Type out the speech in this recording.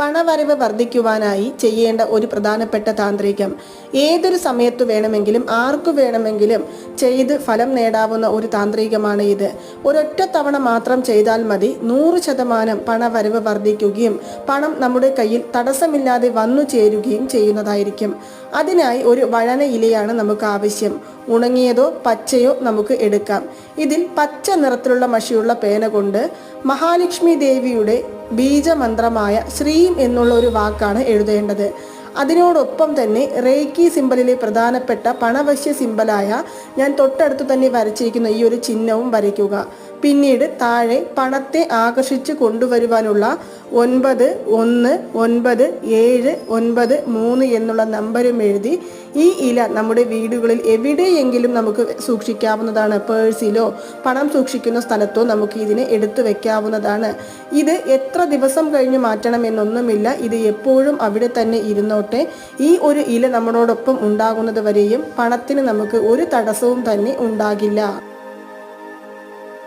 പണവരവ് വർദ്ധിക്കുവാനായി ചെയ്യേണ്ട ഒരു പ്രധാനപ്പെട്ട താന്ത്രികം. ഏതൊരു സമയത്തു വേണമെങ്കിലും ആർക്കു വേണമെങ്കിലും ചെയ്ത് ഫലം നേടാവുന്ന ഒരു താന്ത്രികമാണ് ഇത്. ഒരൊറ്റ തവണ മാത്രം ചെയ്താൽ മതി. നൂറ് ശതമാനം പണവരവ് വർദ്ധിക്കുകയും പണം നമ്മുടെ കയ്യിൽ തടസ്സമില്ലാതെ വന്നു ചേരുകയും ചെയ്യുന്നതായിരിക്കും. അതിനായി ഒരു വഴന ഇലയാണ് നമുക്ക് ആവശ്യം. ഉണങ്ങിയതോ പച്ചയോ നമുക്ക് എടുക്കാം. ഇതിൽ പച്ച നിറത്തിലുള്ള മഷിയുള്ള പേന കൊണ്ട് മഹാലക്ഷ്മി ദേവിയുടെ ബീജമന്ത്രമായ ശ്രീം എന്നുള്ള ഒരു വാക്കാണ് എഴുതേണ്ടത്. അതിനോടൊപ്പം തന്നെ റേക്കി സിമ്പലിലെ പ്രധാനപ്പെട്ട പണവശ്യ സിമ്പലായ ഞാൻ തൊട്ടടുത്ത് തന്നെ വരച്ചിരിക്കുന്ന ഈ ഒരു ചിഹ്നവും വരയ്ക്കുക. പിന്നീട് താഴെ പണത്തെ ആകർഷിച്ച് കൊണ്ടുവരുവാനുള്ള ഒൻപത് ഒന്ന് ഒൻപത് ഏഴ് ഒൻപത് മൂന്ന് എന്നുള്ള നമ്പരും എഴുതി ഈ ഇല നമ്മുടെ വീടുകളിൽ എവിടെയെങ്കിലും നമുക്ക് സൂക്ഷിക്കാവുന്നതാണ്. പേഴ്സിലോ പണം സൂക്ഷിക്കുന്ന സ്ഥലത്തോ നമുക്ക് ഇതിനെ എടുത്തു വെക്കാവുന്നതാണ്. ഇത് എത്ര ദിവസം കഴിഞ്ഞ് മാറ്റണം എന്നൊന്നുമില്ല. ഇത് എപ്പോഴും അവിടെ തന്നെ ഇരുന്നോട്ടെ ഈ ഒരു ഇല നമ്മളോടൊപ്പം ഉണ്ടാകുന്നത് വരെയും പണത്തിന് നമുക്ക് ഒരു തടസ്സവും തന്നെ ഉണ്ടാകില്ല.